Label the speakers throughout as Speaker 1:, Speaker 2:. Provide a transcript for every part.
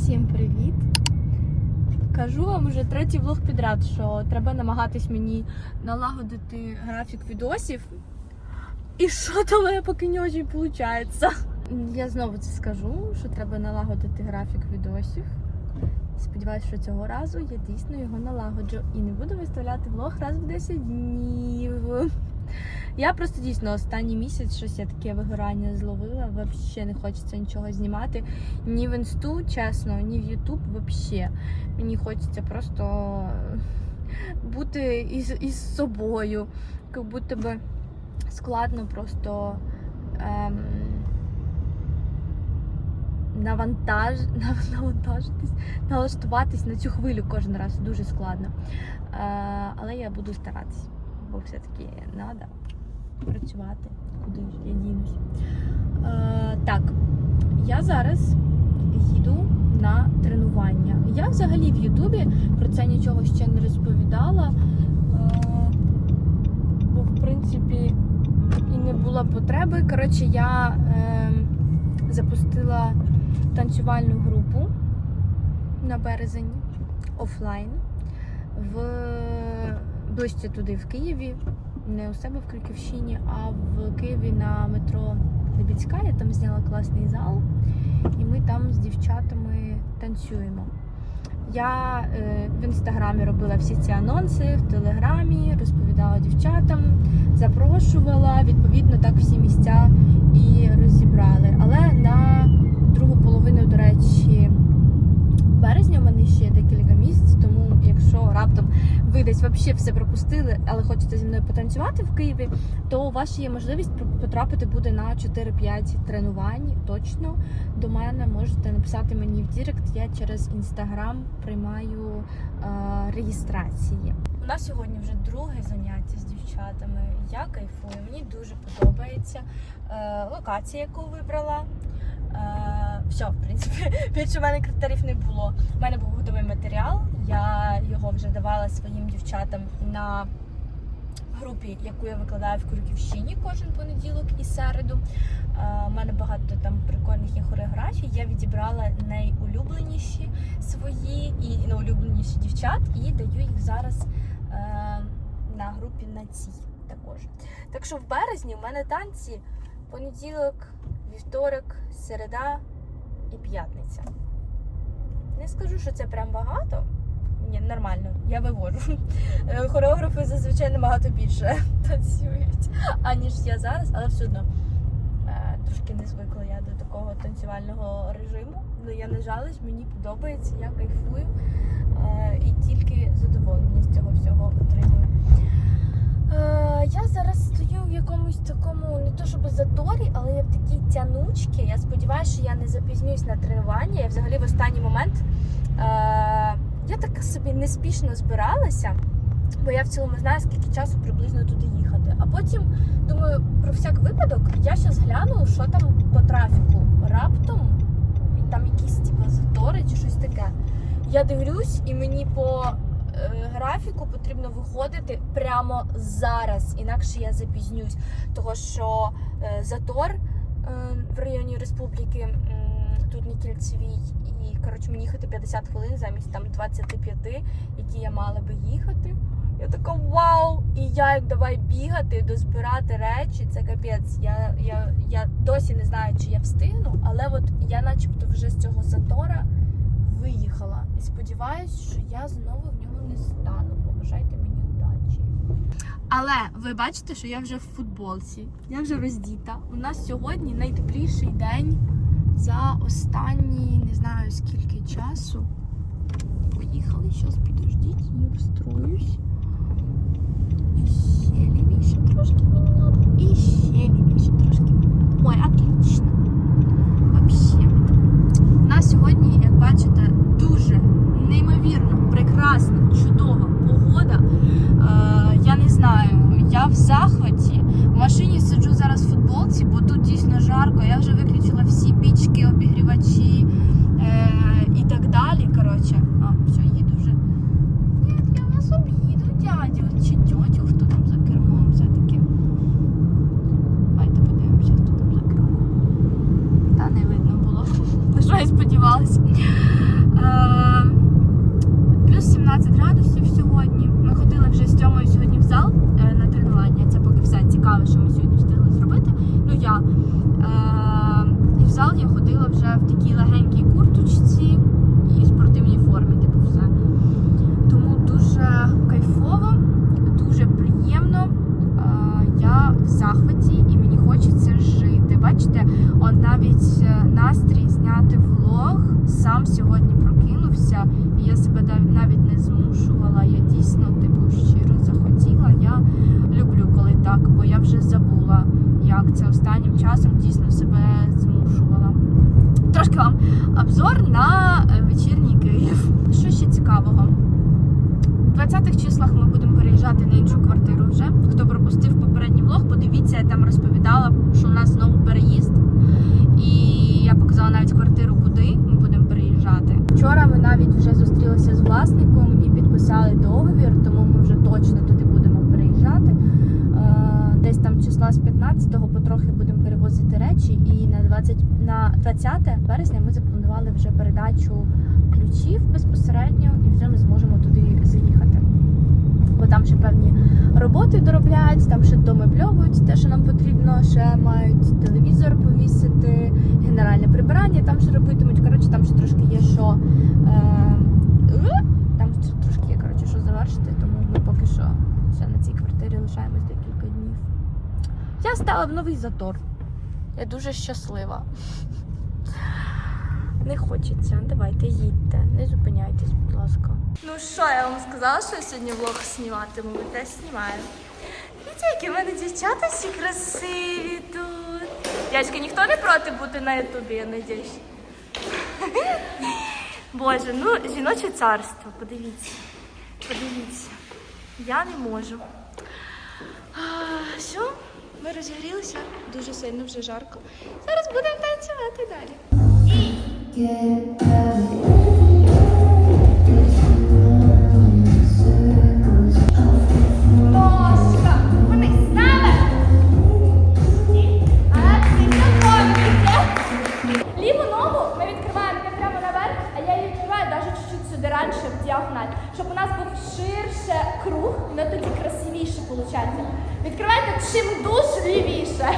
Speaker 1: Всім привіт! Кажу вам вже третій влог підряд, що треба намагатись мені налагодити графік відосів. І що то мене поки не дуже виходить. Я знову це скажу, що треба налагодити графік відосів. Сподіваюсь, що цього разу я дійсно його налагоджу і не буду виставляти влог раз в 10 днів. Я просто дійсно останній місяць щось я таке вигорання зловила. Взагалі не хочеться нічого знімати. Ні в інсту, чесно, ні в Ютуб взагалі. Мені хочеться просто бути із, із собою. Як будто би складно просто ем, навантаж, нав- навантажитись, налаштуватись на цю хвилю кожен раз. Дуже складно. Е, але я буду старатись, бо все-таки треба працювати. Куди ж я дінусь? Е, так, я зараз їду на тренування. Я взагалі в Ютубі про це нічого ще не розповідала. Е, бо, в принципі, і не було потреби. Коротше, я е, запустила танцювальну групу на березень офлайн в ближче туди, в Києві. Не у себе в Криківщині, а в Києві на метро Лебідська. Я там зняла класний зал, і ми там з дівчатами танцюємо. Я е, в інстаграмі робила всі ці анонси, в телеграмі, розповідала дівчатам, запрошувала. Відповідно, так всі місця і розібрали. Але на другу половину, до речі, березня в мене ще є декілька місць, якщо раптом ви десь взагалі все пропустили, але хочете зі мною потанцювати в Києві, то у вас ще є можливість потрапити буде на 4-5 тренувань. Точно до мене можете написати мені в Дірект. Я через інстаграм приймаю е, реєстрації. У нас сьогодні вже друге заняття з дівчатами. Я кайфую, мені дуже подобається е, локація, яку вибрала. Е, все, в принципі, більше в мене критеріїв не було. У мене був готовий матеріал. Я його вже давала своїм дівчатам на групі, яку я викладаю в Крюківщині кожен понеділок і середу. Е, У мене багато там прикольних є хореографій. Я відібрала найулюбленіші свої і найулюбленіші дівчат, і даю їх зараз е, на групі на цій також. Так що в березні в мене танці понеділок, вівторок, середа і п'ятниця. Не скажу, що це прям багато. Ні, нормально, я вивожу. Е, Хореографи зазвичай набагато більше танцюють, аніж я зараз, але все одно е, трошки не звикла я до такого танцювального режиму. Ну я не жалуюсь, мені подобається, я кайфую е, і тільки задоволення з цього всього отримую. Е, Я зараз стою в якомусь такому, не то щоб заторі, але я в такій тянучці. Я сподіваюся, що я не запізнююсь на тренування. Я взагалі в останній момент е, я так собі неспішно збиралася, бо я в цілому знаю, скільки часу приблизно туди їхати. А потім думаю, про всяк випадок, я зараз гляну, що там по трафіку. Раптом там якісь типу, затори чи щось таке. Я дивлюсь, і мені по графіку потрібно виходити прямо зараз, інакше я запізнюсь. Того що е, затор е, в районі республіки тут не кільцевій, і коротше мені їхати 50 хвилин замість там 25, які я мала би їхати. Я така вау! І я як давай бігати, дозбирати речі, це капець. Я, я, я досі не знаю, чи я встигну, але от я начебто вже з цього затора виїхала. І сподіваюсь, що я знову не стану. Побажайте мені удачі. Але ви бачите, що я вже в футболці, я вже роздіта. У нас сьогодні найтепліший день за останні не знаю скільки часу. Поїхали, зараз підождіть, я встроюсь. І ще лівіше трошки мені треба.
Speaker 2: 19-го потрохи будемо перевозити речі, і на 20 на 20 березня ми запланували вже передачу ключів безпосередньо, і вже ми зможемо туди заїхати. Бо там ще певні роботи доробляють, там ще домебльовують те, що нам потрібно, ще мають телевізор повісити, генеральне прибирання там ще робитимуть. Коротше, там ще трошки є що. Е, е там ще трошки є коротше, що завершити, тому ми поки що ще на цій квартирі лишаємось. Я стала в новий затор. Я дуже щаслива. Не хочеться. Давайте їдьте, не зупиняйтесь, будь ласка. Ну що, я вам сказала, що я сьогодні влог зніматиму, ми теж знімаємо. Дивіться, які в мене дівчата всі красиві тут. Дядька, ніхто не проти бути на ютубі, я надіюсь. Боже, ну жіноче царство, подивіться. Подивіться. Я не можу. А, Все, ми розігрілися дуже сильно, вже жарко. Зараз будемо танцювати далі.
Speaker 1: Сюди раніше в діагональ, щоб у нас був ширше круг, і воно тоді красивіше виходить. Відкривайте чим душ лівіше.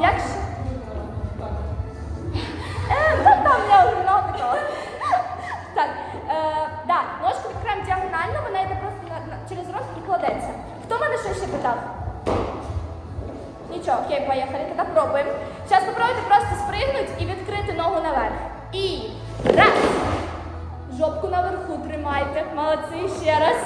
Speaker 1: Як? Е, та там я ну. Так, е, да, ножку відкриваємо діагонально, вона йде просто на, на, через рот і кладеться. Хто мене що ще питав? Нічого, окей, поїхали, тоді пробуємо. Зараз попробуйте просто спригнути і відкрити ногу наверх. І раз. Жопку наверху тримайте. Молодці, ще раз.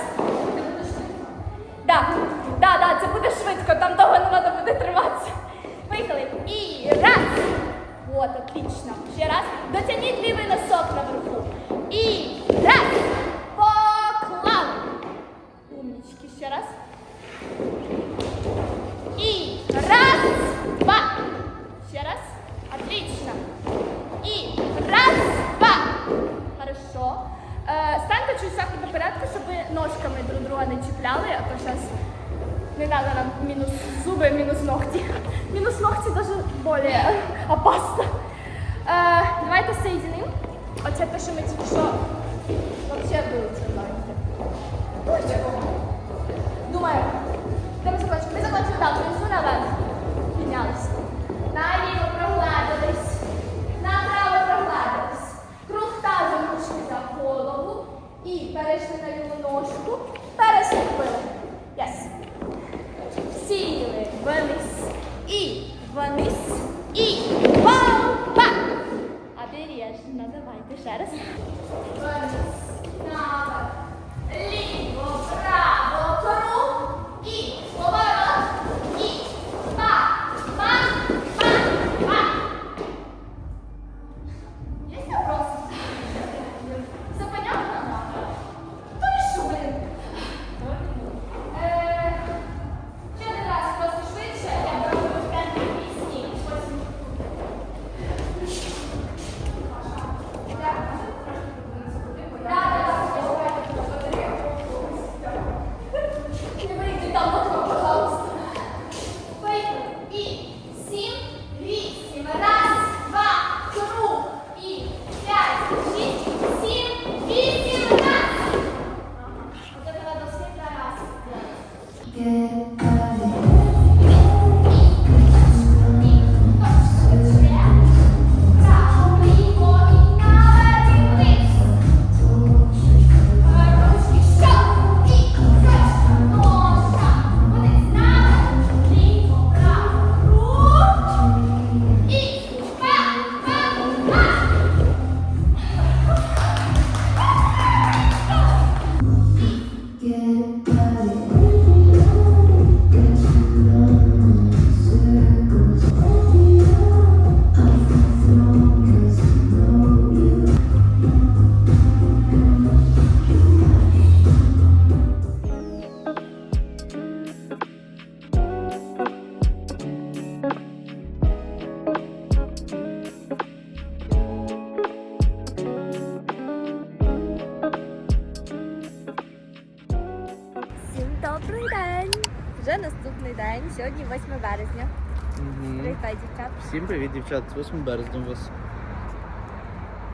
Speaker 3: Всім привіт, дівчат, з 8 березня у вас.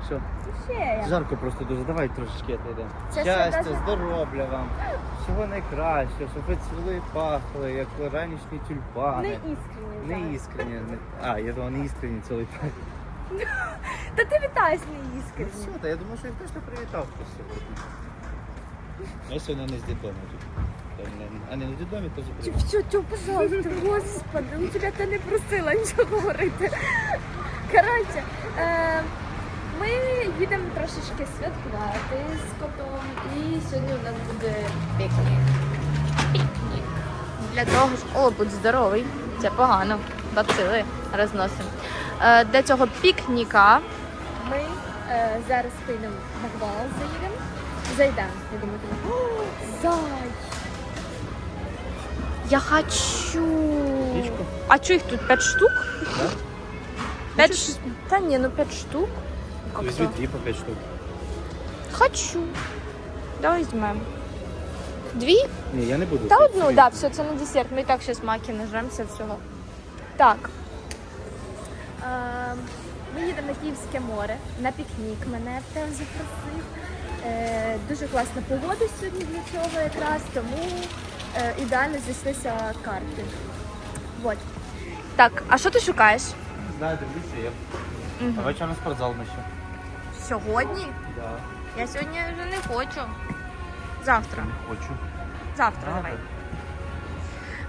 Speaker 3: Все,
Speaker 1: Ще я.
Speaker 3: жарко просто дуже, давай трошечки отойдемо.
Speaker 1: Це
Speaker 3: Щастя,
Speaker 1: все даже-
Speaker 3: здоров'я вам, всього найкращого, щоб ви цвіли пахли, як ранішні
Speaker 1: Не
Speaker 3: тюльпани.
Speaker 1: іскренні.
Speaker 3: Не
Speaker 1: зараз.
Speaker 3: іскренні. не- А, я думав, не іскренні цілий пах.
Speaker 1: Та ти вітаєш не
Speaker 3: Ну
Speaker 1: іскренні.
Speaker 3: все, та я думаю, що я точно привітав хтось сьогодні. Я сьогодні не з дитону. А не на дитомі теж
Speaker 1: Тю,
Speaker 3: привіт.
Speaker 1: тю, тю, пожалуйста, господи, ну тебе та не просила нічого говорити. Коротше, е, ми їдемо трошечки святкувати з котом, і сьогодні у нас буде пікнік. Пікнік. Для того ж, о, будь здоровий, це погано. Бацили розносимо. Е, для цього пікніка ми е, зараз підемо в Макдональдс заїдемо. Зайдемо, я думаю, думаю, «О, зай! Я хочу.
Speaker 3: Річку?
Speaker 1: А що їх тут 5 штук?
Speaker 3: Да?
Speaker 1: 5 ш... Та ні, ну 5 штук.
Speaker 3: Візьми дві по 5 штук.
Speaker 1: Хочу. Давай візьмемо. Дві?
Speaker 3: Ні, я не буду.
Speaker 1: Та одну,
Speaker 3: собі.
Speaker 1: да, все, це на десерт. Ми і так зараз маки нажремося всього. Так. Е, ми їдемо на Київське море на пікнік. Мене Артем запросив. Е, дуже класна погода сьогодні для цього якраз, тому ідеально зійшлися карти. Вот. Так, а що ти шукаєш?
Speaker 3: Не знаю, дивлюся, я.
Speaker 1: Мгм.
Speaker 3: А вечором на спортзал ми ще.
Speaker 1: Сьогодні?
Speaker 3: Да.
Speaker 1: Я сьогодні вже не хочу. Завтра.
Speaker 3: Не хочу.
Speaker 1: Завтра
Speaker 3: А,
Speaker 1: давай.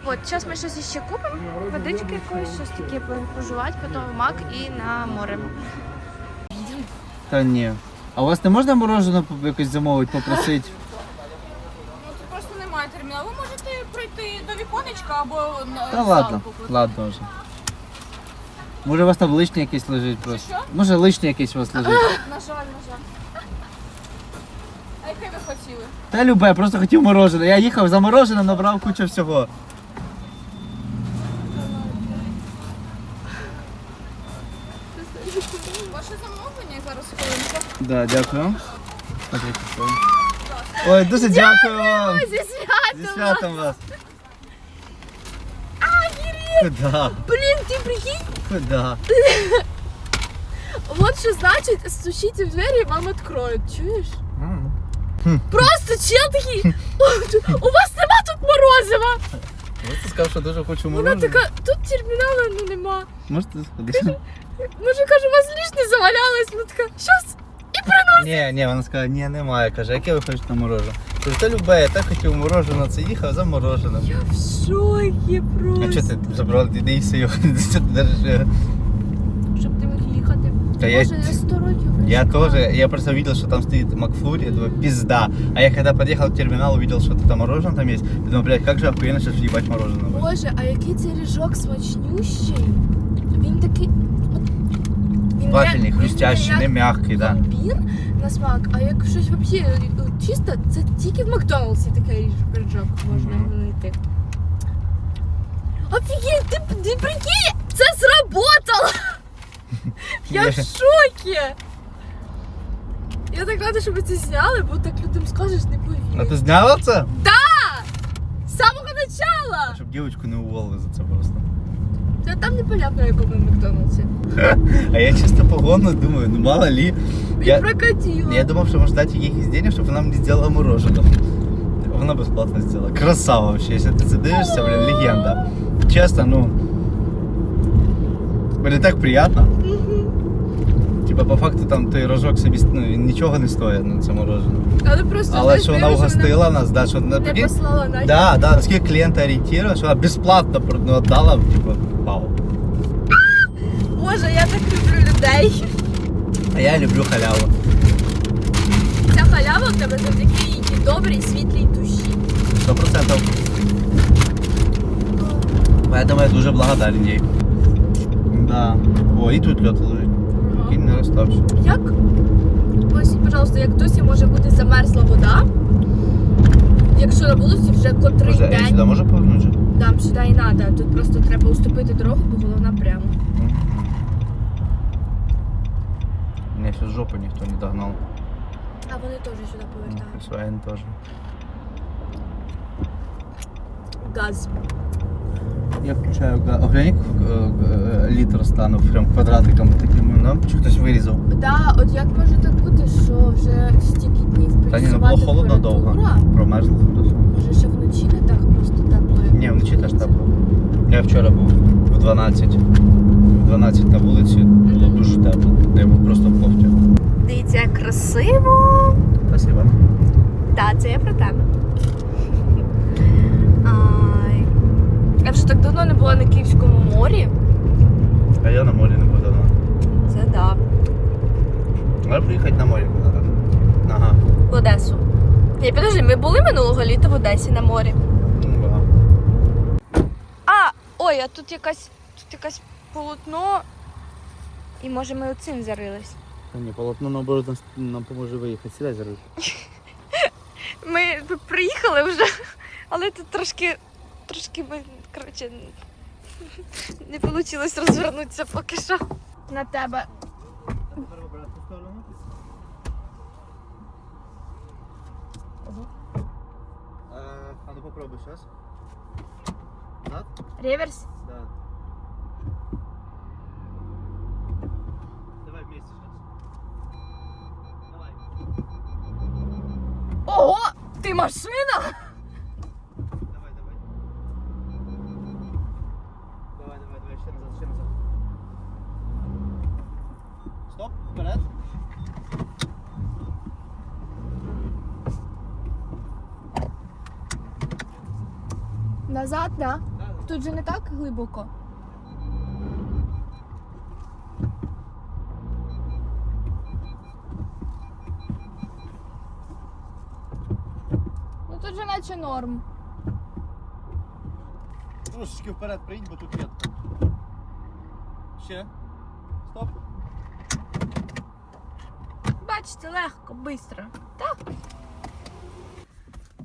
Speaker 1: От, зараз ми щось іще купимо, водички якоїсь, щось таке пожувати, потім в мак і на море.
Speaker 3: Та ні. А у вас не можна мороженое якось замовити, попросити?
Speaker 4: Ну, тут просто немає терміналу. Ви можете пройти до віконечка або на
Speaker 3: Та
Speaker 4: зал
Speaker 3: ладно, ладно вже. Може у вас там лишнє якесь лежить просто.
Speaker 4: що?
Speaker 3: Може лишнє якесь у вас лежить.
Speaker 4: На жаль, на жаль. А яке ви хотіли?
Speaker 3: Та любе, просто хотів морожене. Я їхав за мороженим, набрав кучу всього.
Speaker 4: Ваше замовлення зараз хвилинку.
Speaker 3: Да, дякую. Ой, дуже дякую вам.
Speaker 1: Зі
Speaker 3: Зі
Speaker 1: святом!
Speaker 3: святом вас. Куда?
Speaker 1: Блін, ти прикинь?
Speaker 3: Куда?
Speaker 1: Вот що значить, стучите в двері і вам відкроють, чуєш?
Speaker 3: М.
Speaker 1: Просто чел такий, у вас нема тут морозива.
Speaker 3: Просто сказав, що дуже хочу
Speaker 1: Вона така, тут термінала ну нема.
Speaker 3: Можете сходити?
Speaker 1: Може, каже, у вас лишнє завалялось. Вона така, щас. І приносить.
Speaker 3: Ні, ні, вона сказала, ні, немає. Каже, яке ви хочете морожене? Кажу, та любе, я так хотів морожене, це їхав за мороженим.
Speaker 1: Я в шокі просто.
Speaker 3: А чого ти забрав, їси його, що ти держиш?
Speaker 1: Щоб ти міг їхати.
Speaker 3: Та я-
Speaker 1: Боже, я 100 років.
Speaker 3: Я
Speaker 1: чекала.
Speaker 3: тоже, я просто видел, что там стоит Макфлури, я думаю, пизда. А я когда подъехал к терминалу, увидел, что там мороженое там есть, я думаю, блядь, как же охуенно сейчас въебать мороженое. будет.
Speaker 1: Боже, а який цей ріжок смачнющий. Він такий. Не-
Speaker 3: хрустящий, не мягкий, да.
Speaker 1: пломбір на смак, а як щось взагалі чисто, це тільки в Макдональдсі такий ріж- ріжок можна
Speaker 3: Мгм.
Speaker 1: знайти. Офігеть, ти, ти прикинь, це сработало! Я в шокі! Я так рада, що ви це зняли, бо так людям скажеш, не
Speaker 3: А ты сняла це?
Speaker 1: З самого начала!
Speaker 3: Щоб девочку не уволили за це просто.
Speaker 1: Та там непонятно, в якому Макдональдсі.
Speaker 3: А я чисто погонно думаю, ну мало ли. Я,
Speaker 1: прокатило.
Speaker 3: я думав, що може дати якихось денег, щоб вона мені зробила мороженое. Вона безплатно зробила. Красава вообще, ти це дивишся, блін, легенда. Чесно, ну. Блін, так приємно. Типа, по факту там той рожок собі ну, він нічого не стоїть, ну це мороженое.
Speaker 1: Але просто
Speaker 3: Але
Speaker 1: знаєш,
Speaker 3: що вона угостила нас, да, що
Speaker 1: не
Speaker 3: на
Speaker 1: послала на
Speaker 3: Да, да, наскільки клієнта орієнтує, що вона безплатно ну, віддала, типу, вау.
Speaker 1: Боже, я так люблю людей.
Speaker 3: А я люблю халяву.
Speaker 1: Ця халява в тебе завдяки її добрій, світлій душі.
Speaker 3: Сто процентов. Поэтому я дуже благодарен їй. Да. О, і тут льот лежить. Прикинь, не розстався.
Speaker 1: Як? Ось, пожалуйста, як досі може бути замерзла вода, якщо на вулиці вже котрий
Speaker 3: Може, я
Speaker 1: день,
Speaker 3: сюди можу повернути?
Speaker 1: там сюди і треба. Тут просто треба уступити дорогу, бо головна прямо.
Speaker 3: Мене ще з жопу ніхто не догнав.
Speaker 1: А вони теж сюди повертають.
Speaker 3: Своин теж.
Speaker 1: газ.
Speaker 3: Я включаю е, літр стану прям квадратиком таким, да? Чи хтось вирізав?
Speaker 1: Да, от як може так бути, що вже стільки днів
Speaker 3: Та ні, ну було холодно довго. Промерзло хорошо.
Speaker 1: Може ще вночі не так просто тепло.
Speaker 3: Ні, вночі теж тепло. Я вчора був в 12. В 12 на вулиці було дуже тепло. Я був просто в кофті.
Speaker 1: Дивіться, красиво.
Speaker 3: Спасибо.
Speaker 1: Так, це я про тебе. Я вже так давно не була на Київському морі.
Speaker 3: А я на морі не був давно.
Speaker 1: Це да.
Speaker 3: Треба приїхати на море куди-то. Ага.
Speaker 1: В Одесу. Ні, підожди, ми були минулого літа в Одесі на морі.
Speaker 3: Ну, да.
Speaker 1: А, ой, а тут якась тут якась полотно. І може ми оцим зарились.
Speaker 3: Та ні, полотно наоборот нам, нам поможе виїхати. Сідай за руль.
Speaker 1: Ми приїхали вже, але тут трошки, трошки ми, коротше, не вийшло розвернутися поки що. На тебе.
Speaker 3: А ну попробуй сейчас. Назад?
Speaker 1: Реверс.
Speaker 3: Да. Давай вместе сейчас. Давай.
Speaker 1: Ого! Ти машина?
Speaker 3: Вперед.
Speaker 1: Назад, да? Тут же не так глибоко. Ну тут же наче норм.
Speaker 3: Трошечки вперед приїдь, бо тут ветка. Ще.
Speaker 1: Бачите, легко, швидко. Так.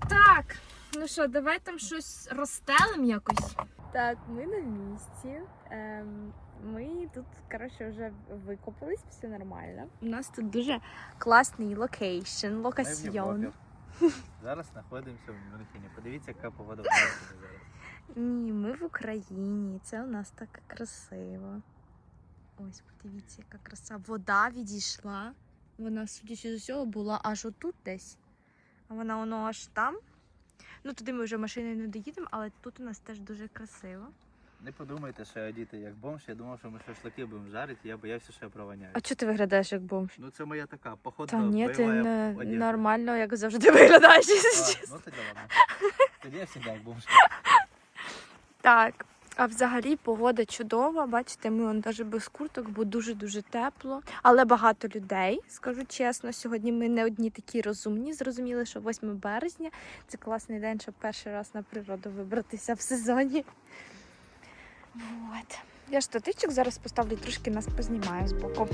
Speaker 1: Так. Ну що, давай там щось розстелим якось. Так, ми на місці. Ем, ми тут, коротше, вже викопались, все нормально. У нас тут дуже класний локейшн, локаціон.
Speaker 3: Зараз знаходимося в Мюнхені. Подивіться, яка погода в Мюнхені зараз.
Speaker 1: Ні, ми в Україні. Це у нас так красиво. Ось, подивіться, яка краса. Вода відійшла. Вона, судячи з усього, була аж отут десь. А вона воно аж там. Ну, туди ми вже машиною не доїдемо, але тут у нас теж дуже красиво.
Speaker 3: Не подумайте, що я діти як бомж. Я думав, що ми шашлики будемо жарити, я боявся, що я провоняю.
Speaker 1: А чого ти виглядаєш як бомж?
Speaker 3: Ну це моя така походна
Speaker 1: Та ні, ти не нормально, як завжди виглядаєш.
Speaker 3: А, ну тоді ладно. Тоді я завжди як бомж.
Speaker 1: Так, а взагалі погода чудова. Бачите, ми он навіть без курток, бо дуже-дуже тепло. Але багато людей, скажу чесно. Сьогодні ми не одні такі розумні. Зрозуміли, що 8 березня це класний день, щоб перший раз на природу вибратися в сезоні. От. Я штатичок зараз поставлю, трошки нас познімаю з боку.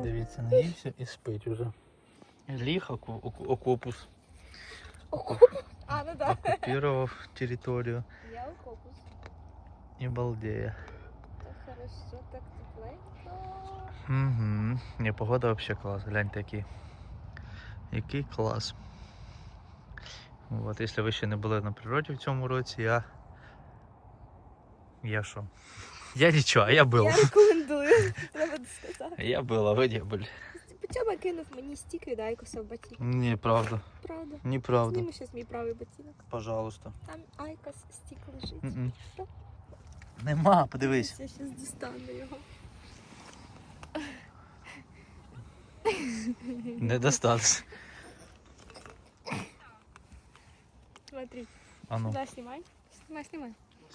Speaker 1: Близько.
Speaker 3: Дивіться, наївся і спить уже. Ліг оку- оку- окопус.
Speaker 1: А, ну так.
Speaker 3: Оккупировав територію
Speaker 1: Я окопус.
Speaker 3: і балдеє.
Speaker 1: Так хорошо, так тепленько.
Speaker 3: Угу. Ні, погода взагалі клас. Гляньте який. Який клас. От, якщо ви ще не були на природі в цьому році, я. Я що? Я нічого, а я був.
Speaker 1: Я рекомендую, треба сказати.
Speaker 3: Я був, а ви не були.
Speaker 1: Потьома кинув мені стік від Айкоса в ботинок.
Speaker 3: Ні, правда.
Speaker 1: Правда.
Speaker 3: Неправда.
Speaker 1: Зніми зараз мій правий ботинок.
Speaker 3: Пожалуйста.
Speaker 1: Там Айкос стік лежить.
Speaker 3: Мгм.
Speaker 1: Що?
Speaker 3: Нема, подивись.
Speaker 1: Я зараз дістану його.
Speaker 3: Не достанеш.
Speaker 1: Смотри.
Speaker 3: А ну,
Speaker 1: Да, знімай. Знімай, знімай.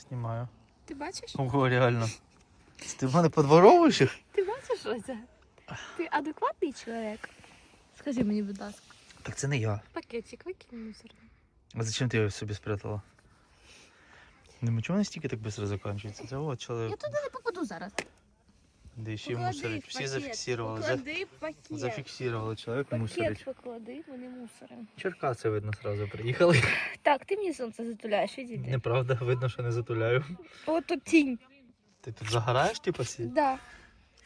Speaker 3: знімаю.
Speaker 1: Ти бачиш?
Speaker 3: Ого, реально. Ти в мене подворовуєш їх?
Speaker 1: Ти бачиш що? Ти адекватний чоловік? Скажи мені, будь ласка.
Speaker 3: Так це не я.
Speaker 1: Пакетик викинь мусорний.
Speaker 3: А зачем ти його собі спрятала? Ну чому вони стільки так швидко закінчуються? Це от чоловік.
Speaker 1: Я туди не попаду зараз.
Speaker 3: Да ще й
Speaker 1: Поклади
Speaker 3: мусорить.
Speaker 1: в
Speaker 3: Всі зафіксували.
Speaker 1: Поклади пакет.
Speaker 3: Зафіксували чоловік
Speaker 1: Пакет
Speaker 3: мусорить.
Speaker 1: поклади, вони мусором.
Speaker 3: Черкаси видно сразу приїхали.
Speaker 1: Так, ти мені сонце затуляєш, відійди.
Speaker 3: Неправда, видно, що не затуляю.
Speaker 1: О, тут тінь.
Speaker 3: Ти тут загораєш, типу, сі?
Speaker 1: Да.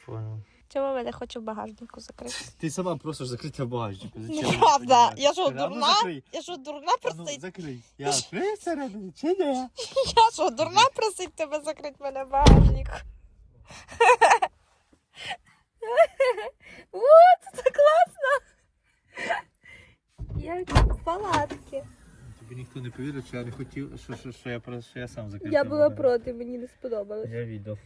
Speaker 3: Понял.
Speaker 1: Чому мене хочу в багажнику закрити?
Speaker 3: Ти сама просиш закриття в багажнику. Зачем?
Speaker 1: Неправда. Я що,
Speaker 3: ну,
Speaker 1: дурна?
Speaker 3: закрий.
Speaker 1: Я що, дурна
Speaker 3: А ну,
Speaker 1: просить?
Speaker 3: закрий. Я відкрию всередині, чи ні?
Speaker 1: Я що, дурна просить тебе закрити мене в багажник? О, це так класно! Я в палатці.
Speaker 3: Тобі ніхто не повірить, що я не хотів, що, що, що я, про- що я сам закрив.
Speaker 1: Я була проти, мені не сподобалось.
Speaker 3: Я видел.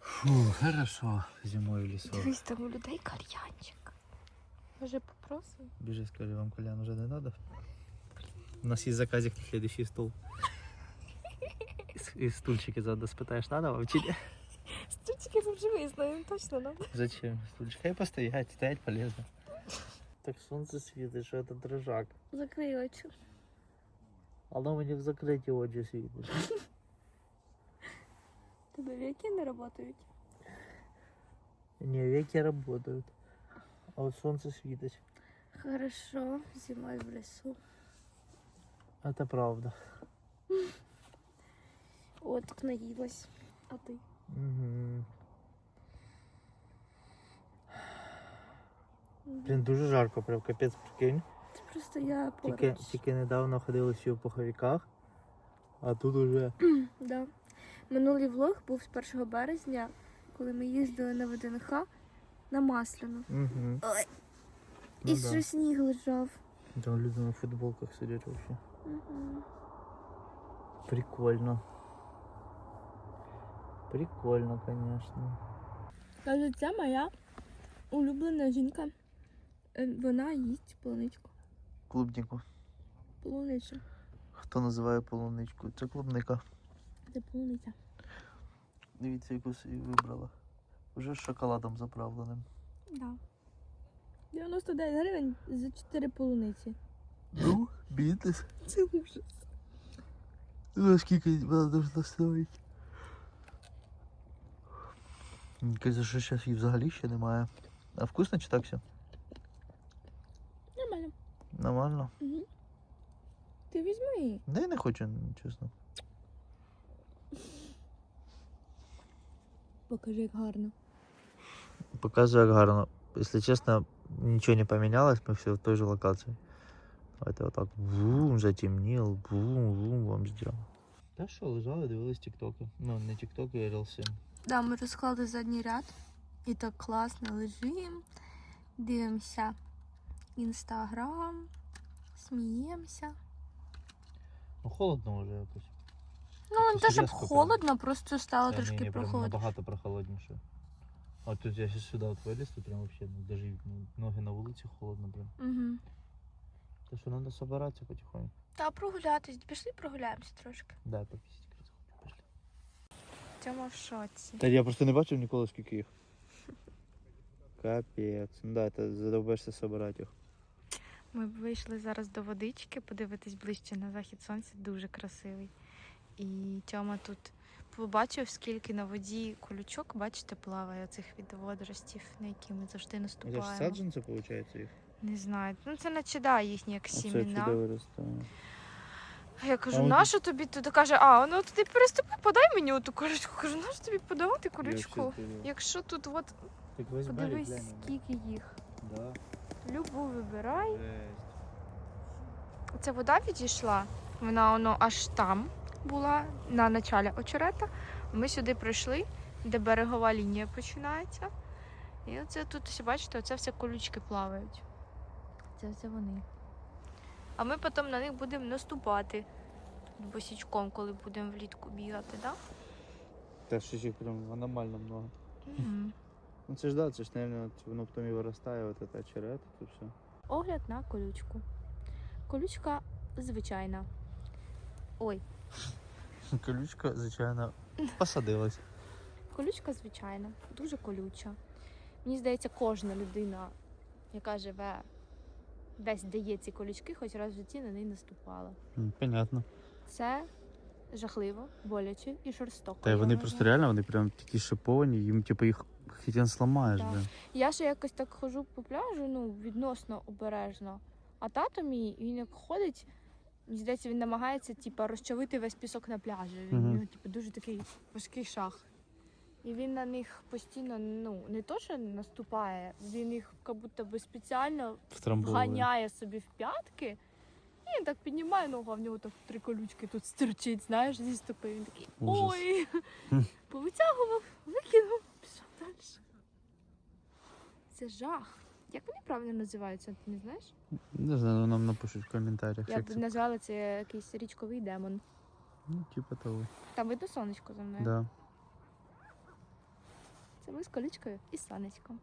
Speaker 3: Фу, хорошо. Зимой в лесу.
Speaker 1: Дивись, там у людей кальянчик. Може попросимо?
Speaker 3: Бежи, скажи, вам кальян уже не надо? У нас есть заказик на следующий стол. И стульчики заодно спитаешь, надо вам чи ні?
Speaker 1: Стульчики тут же визнаємо, точно надо.
Speaker 3: Зачем? Стульчик, хай постоять, стоять полезно. Так солнце світить, що це дрожак.
Speaker 1: Закрий очі.
Speaker 3: Оно мені в закриті очі світить.
Speaker 1: Тебе віки не працюють?
Speaker 3: Не, веки работают. А вот солнце світить.
Speaker 1: Хорошо, зимой в лесу.
Speaker 3: Это правда.
Speaker 1: О, так наїлась. А ти?
Speaker 3: Угу. Блін, дуже жарко, прям капець прикинь.
Speaker 1: Це просто я
Speaker 3: Тільки,
Speaker 1: поруч.
Speaker 3: тільки недавно ходили всі в пуховиках, а тут уже.
Speaker 1: Да. Минулий влог був з 1 березня, коли ми їздили на ВДНХ на Масляну.
Speaker 3: Угу.
Speaker 1: Ой.
Speaker 3: Ну,
Speaker 1: І
Speaker 3: да.
Speaker 1: що сніг лежав.
Speaker 3: Там люди на футболках сидять вообще.
Speaker 1: Мгм.
Speaker 3: Прикольно. Прикольно, конечно.
Speaker 1: Каже, це моя улюблена жінка. Е, Вона їсть полуничку.
Speaker 3: Клубнику.
Speaker 1: Полуницю.
Speaker 3: Хто називає полуничку? Це клубника.
Speaker 1: Це полуниця.
Speaker 3: Дивіться, яку собі вибрала. Уже з шоколадом заправленим.
Speaker 1: Да. 99 гривень за 4 полуниці.
Speaker 3: Ну, бізнес.
Speaker 1: Це ужас.
Speaker 3: Ну, скільки вона должна стоїть? Каже, що зараз її взагалі ще немає. А вкусно чи так все?
Speaker 1: Нормально.
Speaker 3: Нормально.
Speaker 1: Угу. Ти візьми.
Speaker 3: Да я не хочу, чесно.
Speaker 1: Покажи, як гарно.
Speaker 3: Показую, як гарно. Якщо чесно, нічого не помінялось, ми все в той же локації. Давайте отак. Бум, затемнів, бум, бум, вам зробив. Та що, лежали, дивились тіктоки. Ну, не тіктоки, а рілси.
Speaker 1: Да, ми розклали задній ряд. І так класно лежимо. Дивимося інстаграм, сміємося.
Speaker 3: Ну, холодно вже якось.
Speaker 1: Ну, не те, щоб холодно, просто стало
Speaker 3: Та
Speaker 1: трошки
Speaker 3: ні,
Speaker 1: прохолодно.
Speaker 3: Набагато прохолодніше. А тут я ще сюди от виліз, тут прям вообще, ну, даже ну, ноги на вулиці холодно прям.
Speaker 1: Угу.
Speaker 3: Та що, треба собиратися потихоньку.
Speaker 1: Та прогулятись, пішли прогуляємося трошки.
Speaker 3: Дай попісти. Пішли.
Speaker 1: Тьома в шоці.
Speaker 3: Та я просто не бачив ніколи скільки їх. Капець. Ну да, ти задовбешся собирати їх.
Speaker 1: Ми вийшли зараз до водички, подивитись ближче на захід сонця, дуже красивий. І Тьома тут побачив, скільки на воді колючок, бачите, плаває цих від водоростів, на які ми завжди
Speaker 3: Це ж саджанці, виходить, їх?
Speaker 1: Не знаю. Ну це наче да, їхні як
Speaker 3: виростає.
Speaker 1: А я кажу,
Speaker 3: А
Speaker 1: нащо тобі туди? Каже, а ну ти переступи, подай мені оту колючку. Кажу, нащо тобі подавати колючку? Якщо тут от подивись, скільки їх.
Speaker 3: Да.
Speaker 1: Любу вибирай. Ця вода відійшла, вона воно аж там була на началі очерета. Ми сюди прийшли, де берегова лінія починається. І оце тут, ось бачите, оце все колючки плавають. Це все вони. А ми потім на них будемо наступати босічком, коли будемо влітку бігати, так?
Speaker 3: Та що їх прям аномально много.
Speaker 1: Да?
Speaker 3: Ну це ж да, це ж, наверное, воно потім і виростає, от це очерет, це все.
Speaker 1: Огляд на колючку. Колючка звичайна. Ой,
Speaker 3: Колючка, звичайно, посадилась.
Speaker 1: Колючка звичайна, дуже колюча. Мені здається, кожна людина, яка живе десь де є ці колючки, хоч раз в житті на неї наступала.
Speaker 3: Понятно.
Speaker 1: Це жахливо, боляче і жорстоко.
Speaker 3: Та й
Speaker 1: я
Speaker 3: вони
Speaker 1: вважаю.
Speaker 3: просто реально, вони прям такі шиповані, їм типу їх хітін сламаєш,
Speaker 1: Так.
Speaker 3: блін.
Speaker 1: Я ще якось так ходжу по пляжу, ну, відносно обережно. А тато мій, він як ходить, мені здається, він намагається типу, розчавити весь пісок на пляжі. Він
Speaker 3: Мгм.
Speaker 1: у нього типу, дуже такий важкий шах. І він на них постійно, ну, не то, що наступає, він їх як будто би спеціально
Speaker 3: Втрамбовує.
Speaker 1: вганяє собі в п'ятки. І він так піднімає ногу, а в нього так три колючки тут стирчить, знаєш, зі стопи. Він такий
Speaker 3: Ужас.
Speaker 1: ой, повитягував, викинув, далі. Це жах. Як вони правильно називаються, ти не знаєш?
Speaker 3: Не знаю, ну, нам напишуть в коментарях.
Speaker 1: Я
Speaker 3: як
Speaker 1: б
Speaker 3: це.
Speaker 1: назвала це якийсь річковий демон.
Speaker 3: Ну, типа того.
Speaker 1: Там видно сонечко за мною.
Speaker 3: Да.
Speaker 1: Це ми з колючкою і з сонечком.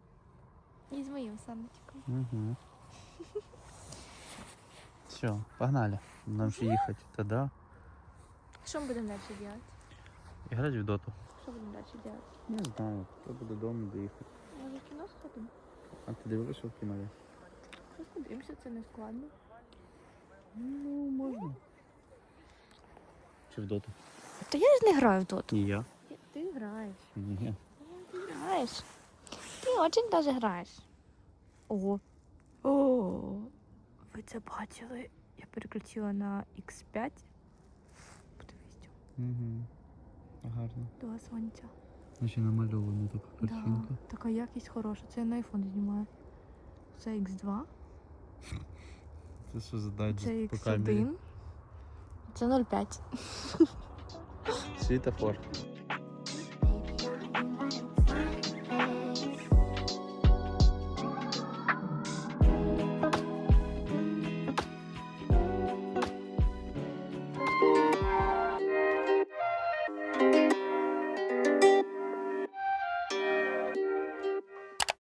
Speaker 1: І з моїм сонечком.
Speaker 3: Угу. Все, погнали. Нам ще їхати. Тоді
Speaker 1: Що ми будемо далі робити?
Speaker 3: Грати в доту.
Speaker 1: Що будемо далі робити?
Speaker 3: Не знаю, треба додому доїхати.
Speaker 1: Може в кіно сходимо?
Speaker 3: А ти дивишся в кіно?
Speaker 1: Щось подивимося, це не складно.
Speaker 3: Ну, можна. Чи в доту?
Speaker 1: Та я ж не граю в доту.
Speaker 3: І я.
Speaker 1: Ти граєш.
Speaker 3: Ні.
Speaker 1: Ти граєш. Ти очень даже граєш. Ого. О. Ви це бачили? Я переключила на X5. Подивись,
Speaker 3: Угу. Гарно.
Speaker 1: Два сонця.
Speaker 3: Наче намальована така
Speaker 1: Да,
Speaker 3: картинка.
Speaker 1: така якість хороша. Це я на iPhone знімаю. Це X2,
Speaker 3: Це що за
Speaker 1: це
Speaker 3: дайджест по камері?
Speaker 1: X1. Це 0,5.
Speaker 3: Світофор.